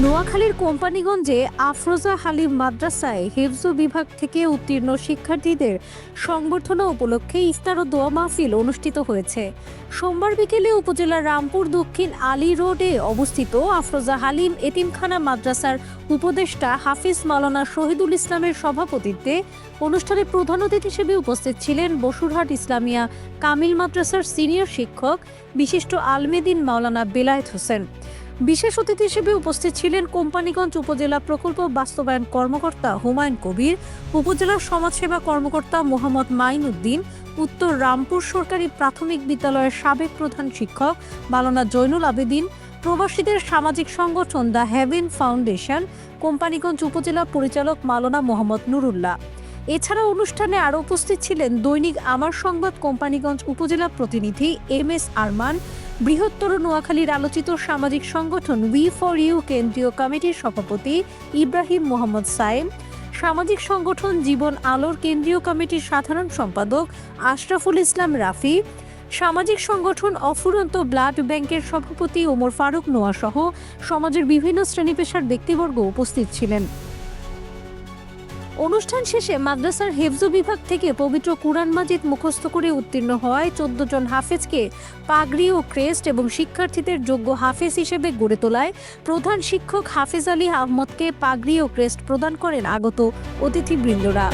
নোয়াখালীর কোম্পানিগঞ্জে আফরোজা হালিম মাদ্রাসায় হেফজু বিভাগ থেকে উত্তীর্ণ শিক্ষার্থীদের সংবর্ধনা উপলক্ষে ইফতার ও দোয়া মাহফিল অনুষ্ঠিত হয়েছে। সোমবার বিকেলে উপজেলার রামপুর দক্ষিণ আলী রোডে অবস্থিত আফরোজা হালিম এতিমখানা মাদ্রাসার উপদেষ্টা হাফিজ মাওলানা শহীদুল ইসলামের সভাপতিত্বে অনুষ্ঠানে প্রধান অতিথি হিসেবে উপস্থিত ছিলেন বসুরহাট ইসলামিয়া কামিল মাদ্রাসার সিনিয়র শিক্ষক বিশিষ্ট আলমেদিন মাওলানা বেলায়েত হোসেন। বিশেষ অতিথি হিসেবে উপস্থিত ছিলেন কোম্পানিগঞ্জ উপজেলা প্রকল্প বাস্তবায়ন কর্মকর্তা হুমায়ুন কবির উপজেলা সমাজসেবা কর্মকর্তা মোহাম্মদ মাইন উদ্দিন উত্তর রামপুর সরকারি প্রাথমিক বিদ্যালয়ের সাবেক প্রধান শিক্ষক মালানা জৈনুল আবেদিন, প্রবাসীদের সামাজিক সংগঠন দ্য হ্যাভেন ফাউন্ডেশন, কোম্পানিগঞ্জ উপজেলা পরিচালক মালানা মোহাম্মদ নুরুল্লাহ। এছাড়া অনুষ্ঠানে আরও উপস্থিত ছিলেন দৈনিক আমার সংবাদ কোম্পানিগঞ্জ উপজেলা প্রতিনিধি এম এস আরমান বৃহত্তর নোয়াখালীর আলোচিত সামাজিক সংগঠন উই ফর ইউ কেন্দ্রীয় কমিটির সভাপতি ইব্রাহিম মোহাম্মদ সাইম সামাজিক সংগঠন জীবন আলোর কেন্দ্রীয় কমিটির সাধারণ সম্পাদক আশরাফুল ইসলাম রাফি, সামাজিক সংগঠন অফুরন্ত ব্লাড ব্যাংকের সভাপতি ওমর ফারুক নোয়াসহ সমাজের বিভিন্ন শ্রেণি পেশার ব্যক্তিবর্গ উপস্থিত ছিলেন। অনুষ্ঠান শেষে মাদ্রাসার হেফজু বিভাগ থেকে পবিত্র কুরআন মাজিদ মুখস্থ করে উত্তীর্ণ হওয়ায় চোদ্দ জন হাফেজকে পাগড়ি ও ক্রেস্ট এবং শিক্ষার্থীদের যোগ্য হাফেজ হিসেবে গড়ে তোলায় প্রধান শিক্ষক হাফেজ আলী আহমদকে পাগড়ি ও ক্রেস্ট প্রদান করেন আগত অতিথিবৃন্দরা।